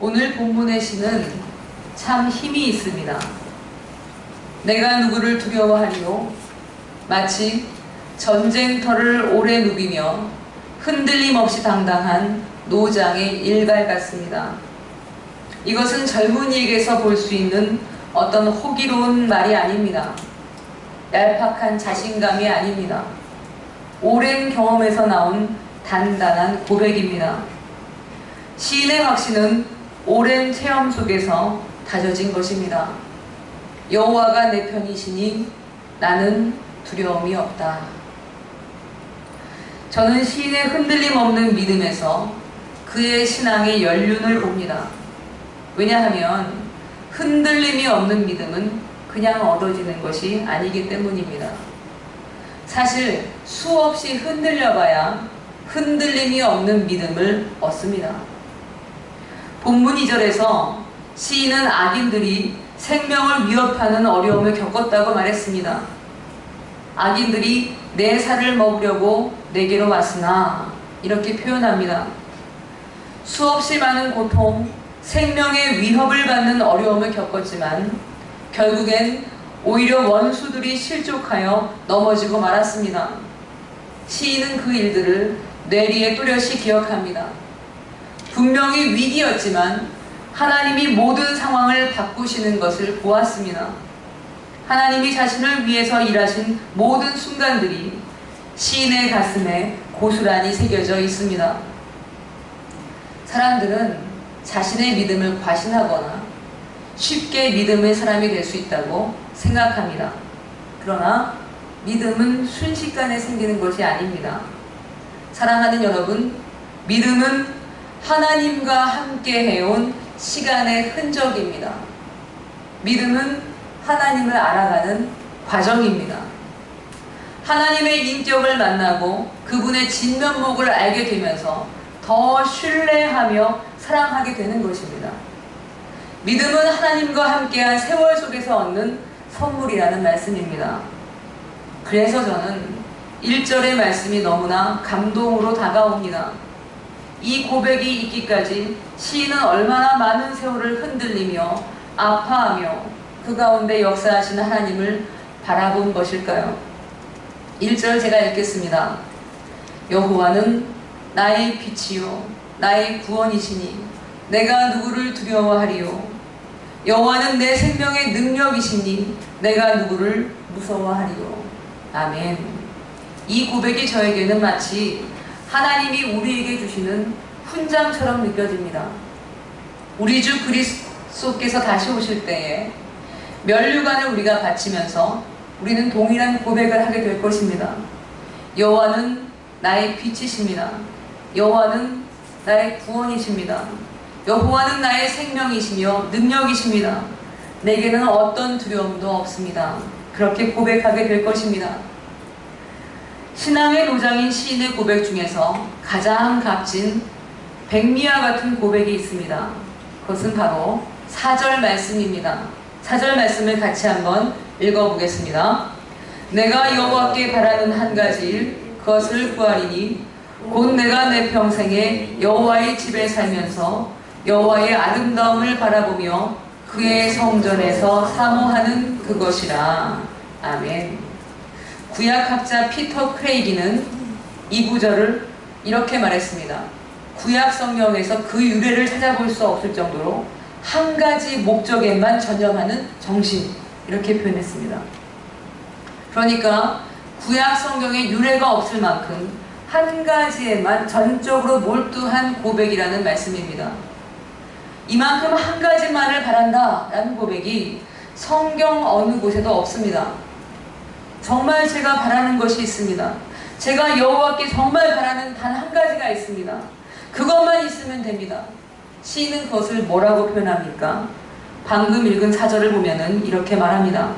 오늘 본문의 시는 참 힘이 있습니다. 내가 누구를 두려워하리요? 마치 전쟁터를 오래 누비며 흔들림 없이 당당한 노장의 일갈 같습니다. 이것은 젊은이에게서 볼 수 있는 어떤 호기로운 말이 아닙니다. 얄팍한 자신감이 아닙니다. 오랜 경험에서 나온 단단한 고백입니다. 시인의 확신은 오랜 체험 속에서 다져진 것입니다. 여호와가 내 편이시니 나는 두려움이 없다. 저는 시인의 흔들림 없는 믿음에서 그의 신앙의 연륜을 봅니다. 왜냐하면 흔들림이 없는 믿음은 그냥 얻어지는 것이 아니기 때문입니다. 사실 수없이 흔들려봐야 흔들림이 없는 믿음을 얻습니다. 본문 2절에서 시인은 악인들이 생명을 위협하는 어려움을 겪었다고 말했습니다. 악인들이 내 살을 먹으려고 내게로 왔으나 이렇게 표현합니다. 수없이 많은 고통, 생명의 위협을 받는 어려움을 겪었지만 결국엔 오히려 원수들이 실족하여 넘어지고 말았습니다. 시인은 그 일들을 뇌리에 또렷이 기억합니다. 분명히 위기였지만 하나님이 모든 상황을 바꾸시는 것을 보았습니다. 하나님이 자신을 위해서 일하신 모든 순간들이 시인의 가슴에 고스란히 새겨져 있습니다. 사람들은 자신의 믿음을 과신하거나 쉽게 믿음의 사람이 될 수 있다고 생각합니다. 그러나 믿음은 순식간에 생기는 것이 아닙니다. 사랑하는 여러분, 믿음은 하나님과 함께 해온 시간의 흔적입니다. 믿음은 하나님을 알아가는 과정입니다. 하나님의 인격을 만나고 그분의 진면목을 알게 되면서 더 신뢰하며 사랑하게 되는 것입니다. 믿음은 하나님과 함께한 세월 속에서 얻는 선물이라는 말씀입니다. 그래서 저는 1절의 말씀이 너무나 감동으로 다가옵니다. 이 고백이 있기까지 시인은 얼마나 많은 세월을 흔들리며 아파하며 그 가운데 역사하시는 하나님을 바라본 것일까요? 1절 제가 읽겠습니다. 여호와는 나의 빛이요 나의 구원이시니 내가 누구를 두려워하리요 여호와는 내 생명의 능력이시니 내가 누구를 무서워하리요 아멘 이 고백이 저에게는 마치 하나님이 우리에게 주시는 훈장처럼 느껴집니다 우리 주 그리스도께서 다시 오실 때에 멸류관을 우리가 바치면서 우리는 동일한 고백을 하게 될 것입니다 여호와는 나의 빛이십니다 여호와는 나의 구원이십니다. 여호와는 나의 생명이시며 능력이십니다. 내게는 어떤 두려움도 없습니다. 그렇게 고백하게 될 것입니다. 신앙의 노장인 시인의 고백 중에서 가장 값진 백미와 같은 고백이 있습니다. 그것은 바로 4절 말씀입니다. 4절 말씀을 같이 한번 읽어보겠습니다. 내가 여호와께 바라는 한 가지 일 그것을 구하리니 곧 내가 내 평생에 여호와의 집에 살면서 여호와의 아름다움을 바라보며 그의 성전에서 사모하는 그것이라. 아멘. 구약학자 피터 크레이기는 이 구절을 이렇게 말했습니다. 구약 성경에서 그 유래를 찾아볼 수 없을 정도로 한 가지 목적에만 전념하는 정신 이렇게 표현했습니다. 그러니까 구약 성경에 유래가 없을 만큼 한 가지에만 전적으로 몰두한 고백이라는 말씀입니다. 이만큼 한 가지만을 바란다 라는 고백이 성경 어느 곳에도 없습니다. 정말 제가 바라는 것이 있습니다. 제가 여호와께 정말 바라는 단 한 가지가 있습니다. 그것만 있으면 됩니다. 시인은 그것을 뭐라고 표현합니까? 방금 읽은 사절을 보면은 이렇게 말합니다.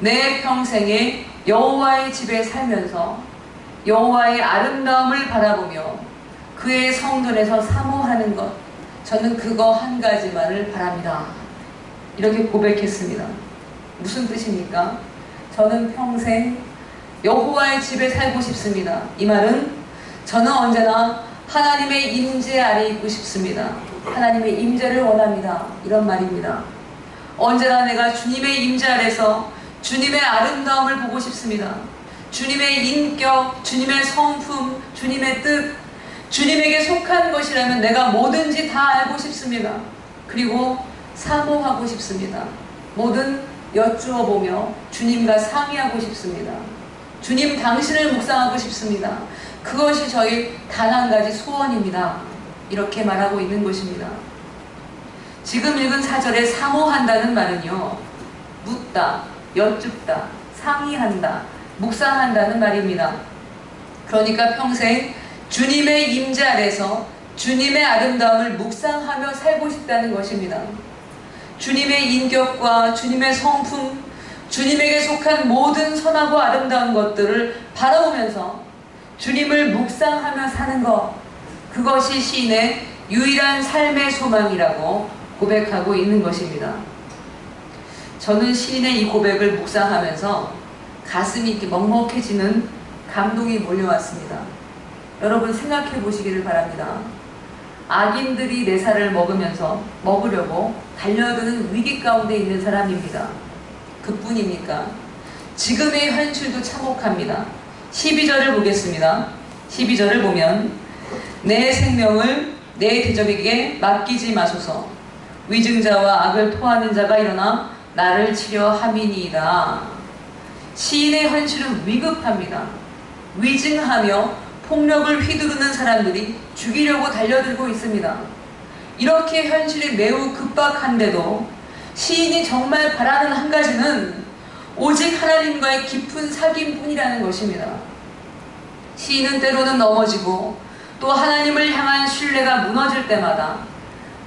내 평생에 여호와의 집에 살면서 여호와의 아름다움을 바라보며 그의 성전에서 사모하는 것 저는 그거 한 가지만을 바랍니다. 이렇게 고백했습니다. 무슨 뜻입니까? 저는 평생 여호와의 집에 살고 싶습니다. 이 말은 저는 언제나 하나님의 임재 아래 있고 싶습니다. 하나님의 임재를 원합니다. 이런 말입니다. 언제나 내가 주님의 임재 아래서 주님의 아름다움을 보고 싶습니다. 주님의 인격, 주님의 성품, 주님의 뜻, 주님에게 속한 것이라면 내가 뭐든지 다 알고 싶습니다. 그리고 사모하고 싶습니다. 뭐든 여쭈어 보며 주님과 상의하고 싶습니다. 주님 당신을 묵상하고 싶습니다. 그것이 저희 단 한 가지 소원입니다. 이렇게 말하고 있는 것입니다. 지금 읽은 사절에 사모한다는 말은요. 묻다, 여쭙다, 상의한다, 묵상한다는 말입니다. 그러니까 평생 주님의 임재 아래서 주님의 아름다움을 묵상하며 살고 싶다는 것입니다. 주님의 인격과 주님의 성품, 주님에게 속한 모든 선하고 아름다운 것들을 바라보면서 주님을 묵상하며 사는 것, 그것이 시인의 유일한 삶의 소망이라고 고백하고 있는 것입니다. 저는 시인의 이 고백을 묵상하면서 가슴이 이렇게 먹먹해지는 감동이 몰려왔습니다. 여러분 생각해 보시기를 바랍니다. 악인들이 내 살을 먹으면서 먹으려고 달려드는 위기 가운데 있는 사람입니다. 그뿐입니까? 지금의 현실도 참혹합니다. 12절을 보겠습니다. 12절을 보면 내 생명을 내 대적에게 맡기지 마소서 위증자와 악을 토하는 자가 일어나 나를 치려 함이니이다. 시인의 현실은 위급합니다. 위증하며 폭력을 휘두르는 사람들이 죽이려고 달려들고 있습니다. 이렇게 현실이 매우 급박한데도 시인이 정말 바라는 한 가지는 오직 하나님과의 깊은 사귐뿐이라는 것입니다. 시인은 때로는 넘어지고 또 하나님을 향한 신뢰가 무너질 때마다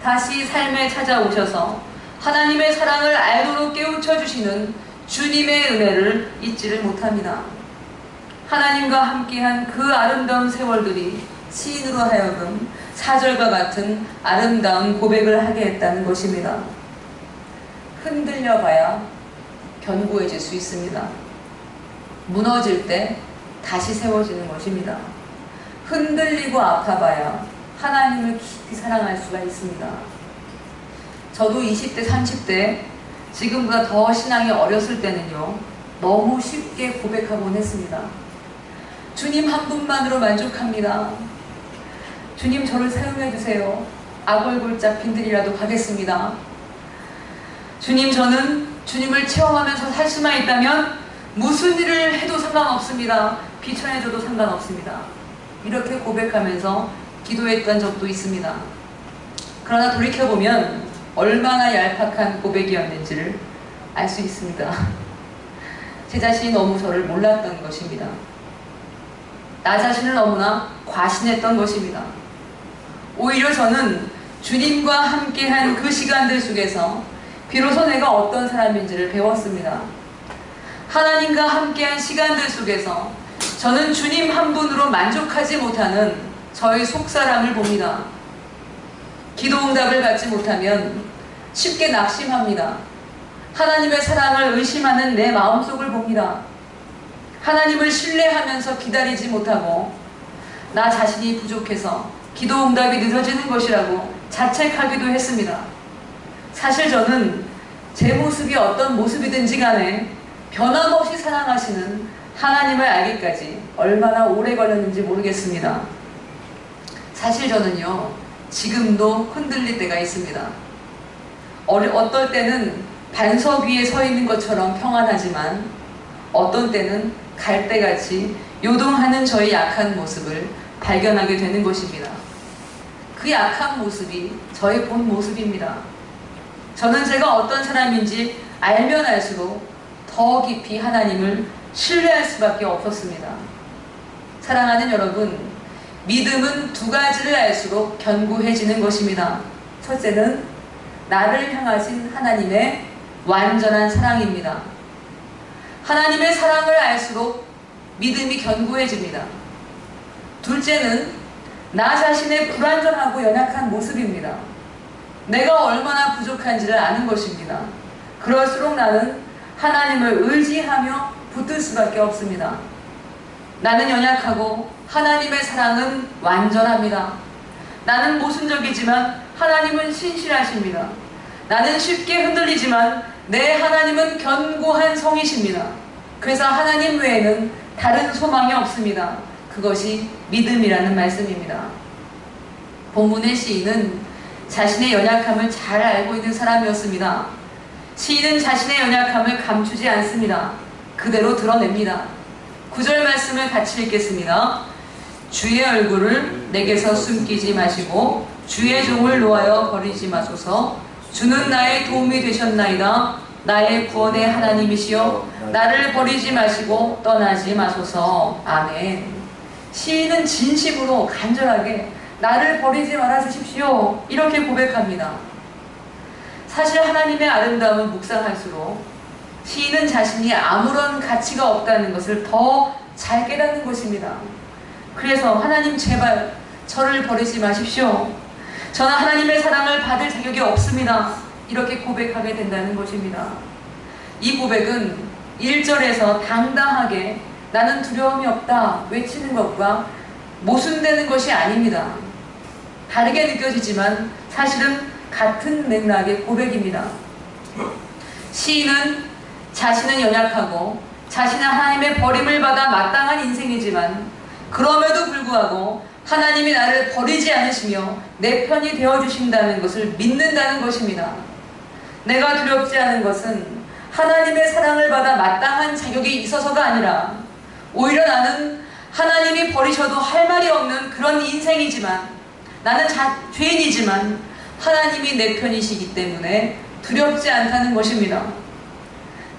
다시 삶에 찾아오셔서 하나님의 사랑을 알도록 깨우쳐 주시는 주님의 은혜를 잊지를 못합니다. 하나님과 함께한 그 아름다운 세월들이 시인으로 하여금 사절과 같은 아름다운 고백을 하게 했다는 것입니다. 흔들려 봐야 견고해질 수 있습니다. 무너질 때 다시 세워지는 것입니다. 흔들리고 아파봐야 하나님을 깊이 사랑할 수가 있습니다. 저도 20대, 30대 지금보다 더 신앙이 어렸을 때는요, 너무 쉽게 고백하곤 했습니다. 주님 한 분만으로 만족합니다. 주님 저를 사용해 주세요. 악얼굴짝 빈들이라도 가겠습니다. 주님 저는 주님을 체험하면서 살 수만 있다면 무슨 일을 해도 상관없습니다. 비천해져도 상관없습니다. 이렇게 고백하면서 기도했던 적도 있습니다. 그러나 돌이켜보면 얼마나 얄팍한 고백이었는지를 알 수 있습니다. 제 자신이 너무 저를 몰랐던 것입니다. 나 자신을 너무나 과신했던 것입니다. 오히려 저는 주님과 함께한 그 시간들 속에서 비로소 내가 어떤 사람인지를 배웠습니다. 하나님과 함께한 시간들 속에서 저는 주님 한 분으로 만족하지 못하는 저의 속사람을 봅니다. 기도 응답을 받지 못하면 쉽게 낙심합니다. 하나님의 사랑을 의심하는 내 마음속을 봅니다. 하나님을 신뢰하면서 기다리지 못하고 나 자신이 부족해서 기도 응답이 늦어지는 것이라고 자책하기도 했습니다. 사실 저는 제 모습이 어떤 모습이든지 간에 변함없이 사랑하시는 하나님을 알기까지 얼마나 오래 걸렸는지 모르겠습니다. 사실 저는요, 지금도 흔들릴 때가 있습니다. 어떨 때는 반석 위에 서 있는 것처럼 평안하지만 어떤 때는 갈대같이 요동하는 저의 약한 모습을 발견하게 되는 것입니다. 그 약한 모습이 저의 본 모습입니다. 저는 제가 어떤 사람인지 알면 알수록 더 깊이 하나님을 신뢰할 수밖에 없었습니다. 사랑하는 여러분, 믿음은 두 가지를 알수록 견고해지는 것입니다. 첫째는 나를 향하신 하나님의 완전한 사랑입니다. 하나님의 사랑을 알수록 믿음이 견고해집니다. 둘째는 나 자신의 불완전하고 연약한 모습입니다. 내가 얼마나 부족한지를 아는 것입니다. 그럴수록 나는 하나님을 의지하며 붙들 수밖에 없습니다. 나는 연약하고 하나님의 사랑은 완전합니다. 나는 모순적이지만 하나님은 신실하십니다. 나는 쉽게 흔들리지만 내 하나님은 견고한 성이십니다. 그래서 하나님 외에는 다른 소망이 없습니다. 그것이 믿음이라는 말씀입니다. 본문의 시인은 자신의 연약함을 잘 알고 있는 사람이었습니다. 시인은 자신의 연약함을 감추지 않습니다. 그대로 드러냅니다. 구절 말씀을 같이 읽겠습니다. 주의 얼굴을 내게서 숨기지 마시고 주의 종을 놓아여 버리지 마소서 주는 나의 도움이 되셨나이다. 나의 구원의 하나님이시여 나를 버리지 마시고 떠나지 마소서. 아멘. 시인은 진심으로 간절하게 나를 버리지 말아 주십시오. 이렇게 고백합니다. 사실 하나님의 아름다움을 묵상할수록 시인은 자신이 아무런 가치가 없다는 것을 더 잘 깨닫는 것입니다. 그래서 하나님 제발 저를 버리지 마십시오. 저는 하나님의 사랑을 받을 자격이 없습니다. 이렇게 고백하게 된다는 것입니다. 이 고백은 1절에서 당당하게 나는 두려움이 없다 외치는 것과 모순되는 것이 아닙니다. 다르게 느껴지지만 사실은 같은 맥락의 고백입니다. 시인은 자신은 연약하고 자신은 하나님의 버림을 받아 마땅한 인생이지만 그럼에도 불구하고 하나님이 나를 버리지 않으시며 내 편이 되어주신다는 것을 믿는다는 것입니다. 내가 두렵지 않은 것은 하나님의 사랑을 받아 마땅한 자격이 있어서가 아니라 오히려 나는 하나님이 버리셔도 할 말이 없는 그런 인생이지만 나는 자, 죄인이지만 하나님이 내 편이시기 때문에 두렵지 않다는 것입니다.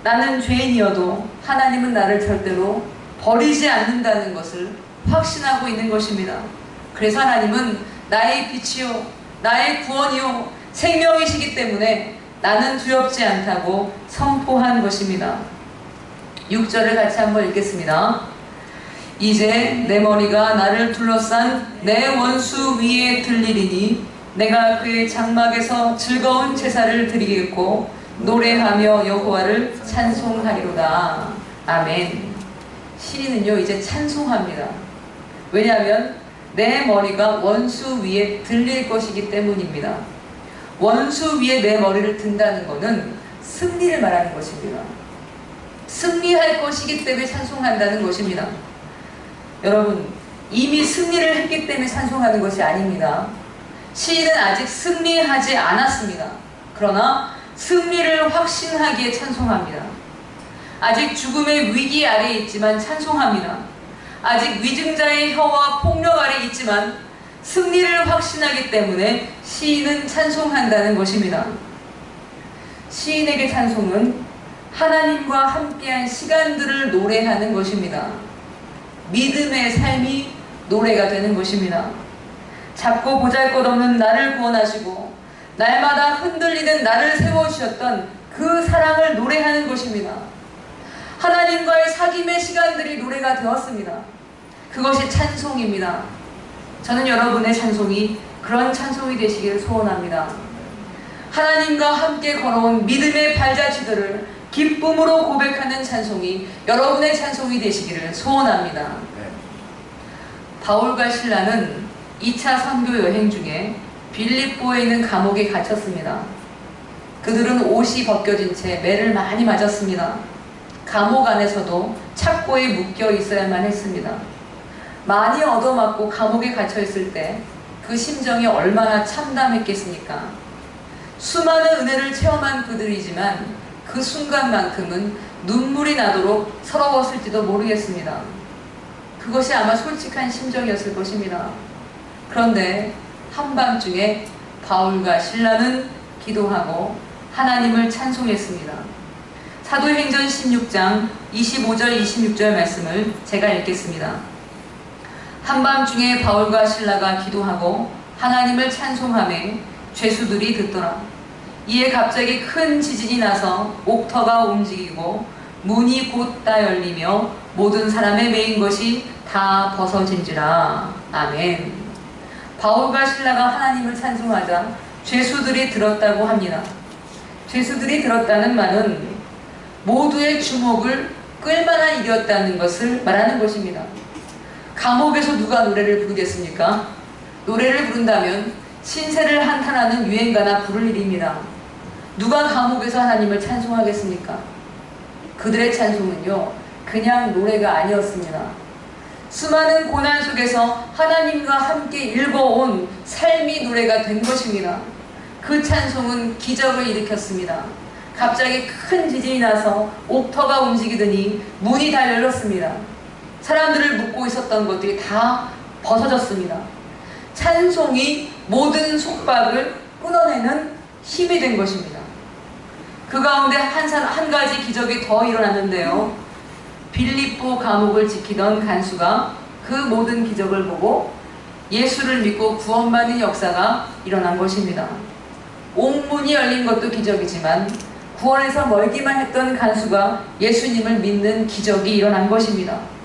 나는 죄인이어도 하나님은 나를 절대로 버리지 않는다는 것을 확신하고 있는 것입니다. 그래서 하나님은 나의 빛이요, 나의 구원이요, 생명이시기 때문에 나는 두렵지 않다고 선포한 것입니다. 6절을 같이 한번 읽겠습니다. 이제 내 머리가 나를 둘러싼 내 원수 위에 들리리니 내가 그의 장막에서 즐거운 제사를 드리겠고 노래하며 여호와를 찬송하리로다. 아멘. 시인은요 이제 찬송합니다. 왜냐하면 내 머리가 원수 위에 들릴 것이기 때문입니다. 원수 위에 내 머리를 든다는 것은 승리를 말하는 것입니다. 승리할 것이기 때문에 찬송한다는 것입니다. 여러분, 이미 승리를 했기 때문에 찬송하는 것이 아닙니다. 시인은 아직 승리하지 않았습니다. 그러나 승리를 확신하기에 찬송합니다. 아직 죽음의 위기 아래 있지만 찬송합니다. 아직 위증자의 혀와 폭력 아래 있지만 승리를 확신하기 때문에 시인은 찬송한다는 것입니다. 시인에게 찬송은 하나님과 함께한 시간들을 노래하는 것입니다. 믿음의 삶이 노래가 되는 것입니다. 작고 보잘것없는 나를 구원하시고 날마다 흔들리는 나를 세워주셨던 그 사랑을 노래하는 것입니다. 하나님과의 사귐의 시간들이 노래가 되었습니다. 그것이 찬송입니다. 저는 여러분의 찬송이 그런 찬송이 되시기를 소원합니다. 하나님과 함께 걸어온 믿음의 발자취들을 기쁨으로 고백하는 찬송이 여러분의 찬송이 되시기를 소원합니다. 바울과 신라는 2차 선교 여행 중에 빌립보에 있는 감옥에 갇혔습니다. 그들은 옷이 벗겨진 채 매를 많이 맞았습니다. 감옥 안에서도 착고에 묶여 있어야만 했습니다. 많이 얻어맞고 감옥에 갇혀 있을 때 그 심정이 얼마나 참담했겠습니까? 수많은 은혜를 체험한 그들이지만 그 순간만큼은 눈물이 나도록 서러웠을지도 모르겠습니다. 그것이 아마 솔직한 심정이었을 것입니다. 그런데 한밤중에 바울과 신라는 기도하고 하나님을 찬송했습니다. 사도행전 16장 25절 26절 말씀을 제가 읽겠습니다. 한밤중에 바울과 신라가 기도하고 하나님을 찬송함에 죄수들이 듣더라. 이에 갑자기 큰 지진이 나서 옥터가 움직이고 문이 곧 다 열리며 모든 사람의 메인 것이 다 벗어진지라. 아멘. 바울과 신라가 하나님을 찬송하자 죄수들이 들었다고 합니다. 죄수들이 들었다는 말은 모두의 주목을 끌만한 일이었다는 것을 말하는 것입니다. 감옥에서 누가 노래를 부르겠습니까? 노래를 부른다면 신세를 한탄하는 유행가나 부를 일입니다. 누가 감옥에서 하나님을 찬송하겠습니까? 그들의 찬송은요, 그냥 노래가 아니었습니다. 수많은 고난 속에서 하나님과 함께 읽어온 삶이 노래가 된 것입니다. 그 찬송은 기적을 일으켰습니다. 갑자기 큰 지진이 나서 옥터가 움직이더니 문이 다 열렸습니다. 사람들을 묶고 있었던 것들이 다 벗어졌습니다. 찬송이 모든 속박을 끊어내는 힘이 된 것입니다. 그 가운데 한, 사- 한 가지 기적이 더 일어났는데요. 빌립보 감옥을 지키던 간수가 그 모든 기적을 보고 예수를 믿고 구원받는 역사가 일어난 것입니다. 옥문이 열린 것도 기적이지만 구원에서 멀기만 했던 간수가 예수님을 믿는 기적이 일어난 것입니다.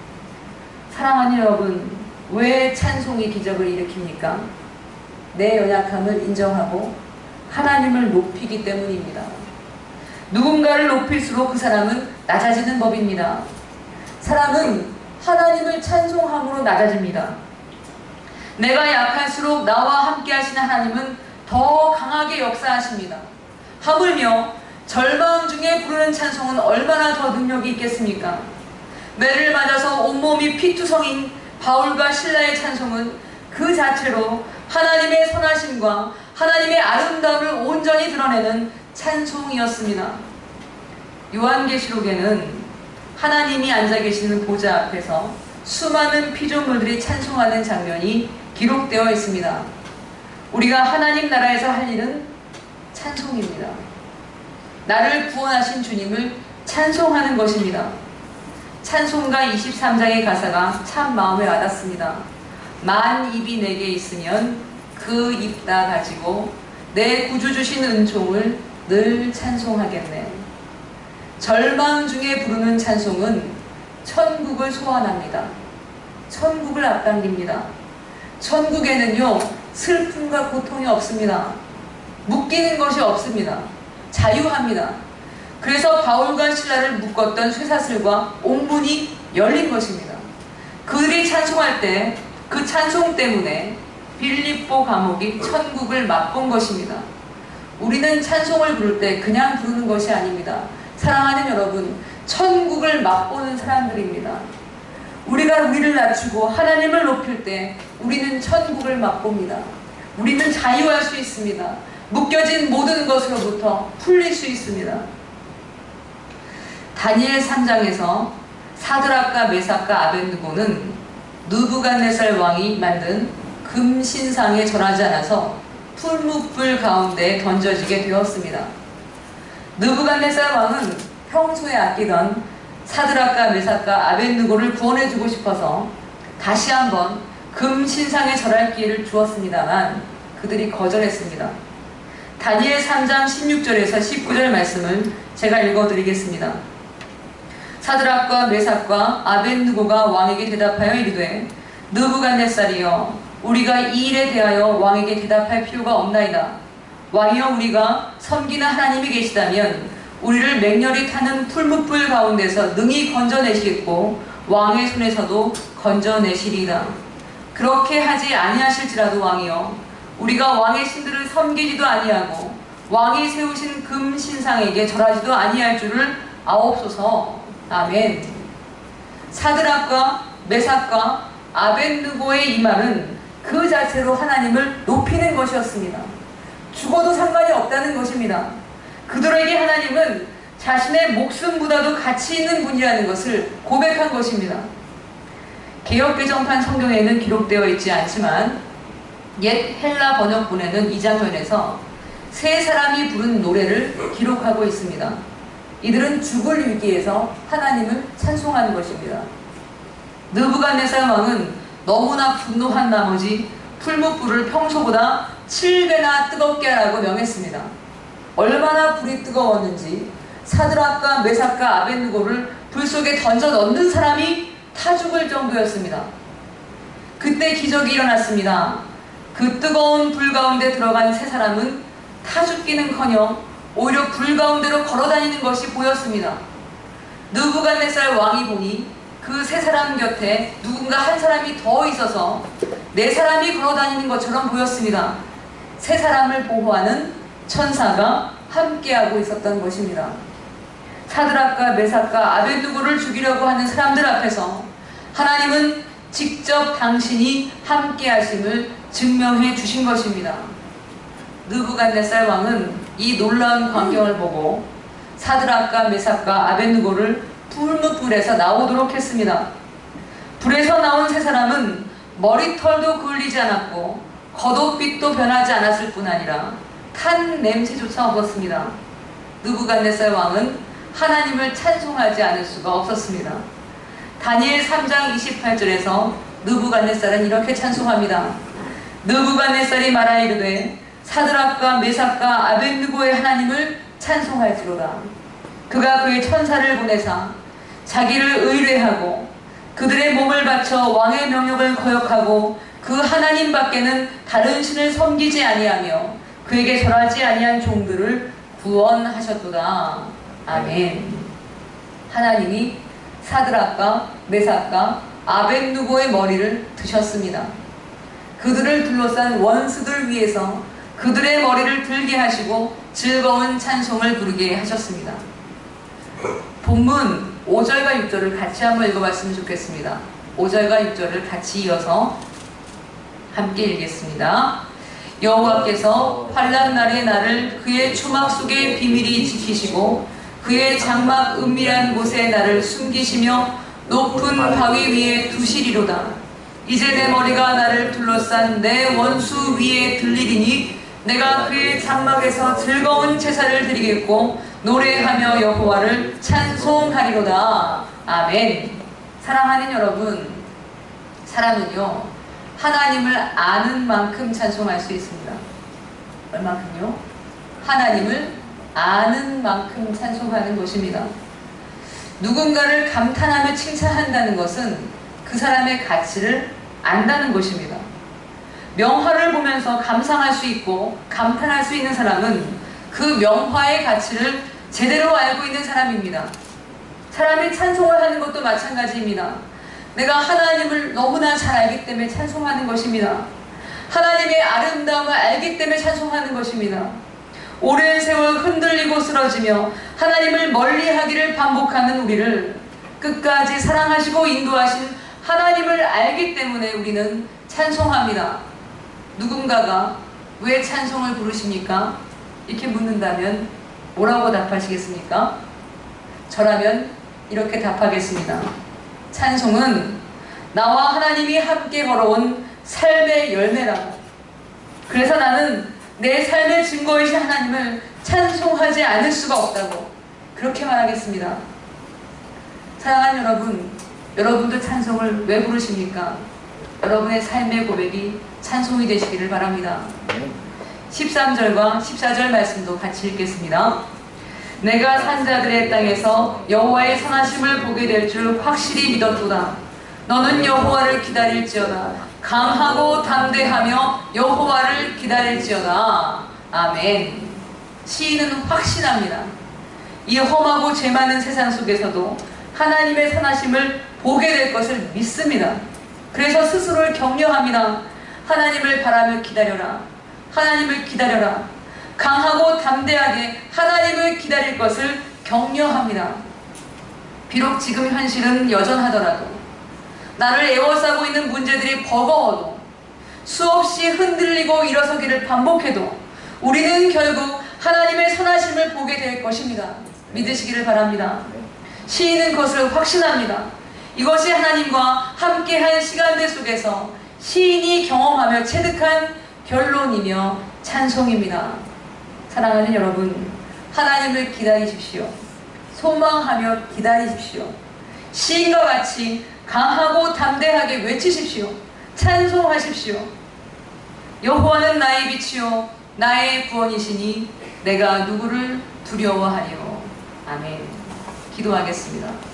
사랑하는 여러분, 왜 찬송이 기적을 일으킵니까? 내 연약함을 인정하고 하나님을 높이기 때문입니다. 누군가를 높일수록 그 사람은 낮아지는 법입니다. 사람은 하나님을 찬송함으로 낮아집니다. 내가 약할수록 나와 함께 하시는 하나님은 더 강하게 역사하십니다. 하물며 절망 중에 부르는 찬송은 얼마나 더 능력이 있겠습니까? 매를 맞아서 온몸이 피투성인 바울과 신라의 찬송은 그 자체로 하나님의 선하심과 하나님의 아름다움을 온전히 드러내는 찬송이었습니다. 요한계시록에는 하나님이 앉아 계시는 보좌 앞에서 수많은 피조물들이 찬송하는 장면이 기록되어 있습니다. 우리가 하나님 나라에서 할 일은 찬송입니다. 나를 구원하신 주님을 찬송하는 것입니다. 찬송가 23장의 가사가 참 마음에 와닿습니다. 만 입이 내게 있으면 그 입 다 가지고 내 구주 주신 은총을 늘 찬송하겠네. 절망 중에 부르는 찬송은 천국을 소환합니다. 천국을 앞당깁니다. 천국에는요, 슬픔과 고통이 없습니다. 묶이는 것이 없습니다. 자유합니다. 그래서 바울과 신라를 묶었던 쇠사슬과 옥문이 열린 것입니다. 그들이 찬송할 때 그 찬송 때문에 빌립보 감옥이 천국을 맛본 것입니다. 우리는 찬송을 부를 때 그냥 부르는 것이 아닙니다. 사랑하는 여러분, 천국을 맛보는 사람들입니다. 우리가 우리를 낮추고 하나님을 높일 때 우리는 천국을 맛봅니다. 우리는 자유할 수 있습니다. 묶여진 모든 것으로부터 풀릴 수 있습니다. 다니엘 3장에서 사드락과 메삭과 아벤누고는 누부갓네살 왕이 만든 금신상에 절하지 않아서 풀무불 가운데 던져지게 되었습니다. 느부갓네살 왕은 평소에 아끼던 사드락과 메삭과 아벤누고를 구원해주고 싶어서 다시 한번 금신상에 절할 기회를 주었습니다만 그들이 거절했습니다. 다니엘 3장 16절에서 19절 말씀을 제가 읽어드리겠습니다. 사드락과 메삭과 아벤누고가 왕에게 대답하여 이르되 느부갓네살이여 우리가 이 일에 대하여 왕에게 대답할 필요가 없나이다. 왕이여 우리가 섬기는 하나님이 계시다면 우리를 맹렬히 타는 풀무불 가운데서 능히 건져내시겠고 왕의 손에서도 건져내시리이다. 그렇게 하지 아니하실지라도 왕이여 우리가 왕의 신들을 섬기지도 아니하고 왕이 세우신 금 신상에게 절하지도 아니할 줄을 아옵소서. 아멘. 사드락과 메삭과 아벤누고의 이 말은 그 자체로 하나님을 높이는 것이었습니다. 죽어도 상관이 없다는 것입니다. 그들에게 하나님은 자신의 목숨보다도 가치 있는 분이라는 것을 고백한 것입니다. 개혁개정판 성경에는 기록되어 있지 않지만 옛 헬라 번역본에는 이 장면에서 세 사람이 부른 노래를 기록하고 있습니다. 이들은 죽을 위기에서 하나님을 찬송하는 것입니다. 느부갓네살 왕은 너무나 분노한 나머지 풀무불을 평소보다 7배나 뜨겁게 하라고 명했습니다. 얼마나 불이 뜨거웠는지 사드락과 메삭과 아벤누고를 불 속에 던져 넣는 사람이 타 죽을 정도였습니다. 그때 기적이 일어났습니다. 그 뜨거운 불 가운데 들어간 세 사람은 타 죽기는커녕 오히려 불 가운데로 걸어다니는 것이 보였습니다. 느부갓네살 왕이 보니 그 세 사람 곁에 누군가 한 사람이 더 있어서 네 사람이 걸어다니는 것처럼 보였습니다. 세 사람을 보호하는 천사가 함께하고 있었던 것입니다. 사드락과 메삭과 아벤누고를 죽이려고 하는 사람들 앞에서 하나님은 직접 당신이 함께하심을 증명해 주신 것입니다. 느부갓네살 왕은 이 놀라운 광경을 보고 사드락과 메삭과 아벤누고를 불무불에서 나오도록 했습니다. 불에서 나온 세 사람은 머리털도 굴리지 않았고 겉옷빛도 변하지 않았을 뿐 아니라 탄 냄새조차 없었습니다. 느부갓네살 왕은 하나님을 찬송하지 않을 수가 없었습니다. 다니엘 3장 28절에서 느부갓네살은 이렇게 찬송합니다. 느부갓네살이 말하이르되 사드락과 메삭과 아벤느고의 하나님을 찬송할지로다. 그가 그의 천사를 보내사 자기를 의뢰하고 그들의 몸을 바쳐 왕의 명령을 거역하고 그 하나님 밖에는 다른 신을 섬기지 아니하며 그에게 절하지 아니한 종들을 구원하셨도다. 아멘. 하나님이 사드락과 메삭과 아벤누고의 머리를 드셨습니다. 그들을 둘러싼 원수들 위해서 그들의 머리를 들게 하시고 즐거운 찬송을 부르게 하셨습니다. 본문 5절과 6절을 같이 한번 읽어봤으면 좋겠습니다. 5절과 6절을 같이 이어서 함께 읽겠습니다. 여호와께서 환란 날에 나를 그의 초막 속에 비밀히 지키시고 그의 장막 은밀한 곳에 나를 숨기시며 높은 바위 위에 두시리로다. 이제 내 머리가 나를 둘러싼 내 원수 위에 들리리니 내가 그의 장막에서 즐거운 제사를 드리겠고 노래하며 여호와를 찬송하리로다. 아멘. 사랑하는 여러분, 사람은요 하나님을 아는 만큼 찬송할 수 있습니다. 얼만큼요? 하나님을 아는 만큼 찬송하는 것입니다. 누군가를 감탄하며 칭찬한다는 것은 그 사람의 가치를 안다는 것입니다. 명화를 보면서 감상할 수 있고 감탄할 수 있는 사람은 그 명화의 가치를 제대로 알고 있는 사람입니다. 사람이 찬송을 하는 것도 마찬가지입니다. 내가 하나님을 너무나 잘 알기 때문에 찬송하는 것입니다. 하나님의 아름다움을 알기 때문에 찬송하는 것입니다. 오랜 세월 흔들리고 쓰러지며 하나님을 멀리 하기를 반복하는 우리를 끝까지 사랑하시고 인도하신 하나님을 알기 때문에 우리는 찬송합니다. 누군가가 왜 찬송을 부르십니까? 이렇게 묻는다면 뭐라고 답하시겠습니까? 저라면 이렇게 답하겠습니다. 찬송은 나와 하나님이 함께 걸어온 삶의 열매라고. 그래서 나는 내 삶의 증거이신 하나님을 찬송하지 않을 수가 없다고. 그렇게 말하겠습니다. 사랑하는 여러분, 여러분도 찬송을 왜 부르십니까? 여러분의 삶의 고백이 찬송이 되시기를 바랍니다. 13절과 14절 말씀도 같이 읽겠습니다. 내가 산자들의 땅에서 여호와의 선하심을 보게 될 줄 확실히 믿었도다. 너는 여호와를 기다릴지어다. 강하고 담대하며 여호와를 기다릴지어다. 아멘. 시인은 확신합니다. 이 험하고 죄 많은 세상 속에서도 하나님의 선하심을 보게 될 것을 믿습니다. 그래서 스스로를 격려합니다. 하나님을 바라며 기다려라. 하나님을 기다려라. 강하고 담대하게 하나님을 기다릴 것을 격려합니다. 비록 지금 현실은 여전하더라도 나를 에워싸고 있는 문제들이 버거워도 수없이 흔들리고 일어서기를 반복해도 우리는 결국 하나님의 선하심을 보게 될 것입니다. 믿으시기를 바랍니다. 시인은 그것을 확신합니다. 이것이 하나님과 함께한 시간들 속에서 시인이 경험하며 체득한 결론이며 찬송입니다. 사랑하는 여러분, 하나님을 기다리십시오. 소망하며 기다리십시오. 시인과 같이 강하고 담대하게 외치십시오. 찬송하십시오. 여호와는 나의 빛이요 나의 구원이시니 내가 누구를 두려워하리요. 아멘. 기도하겠습니다.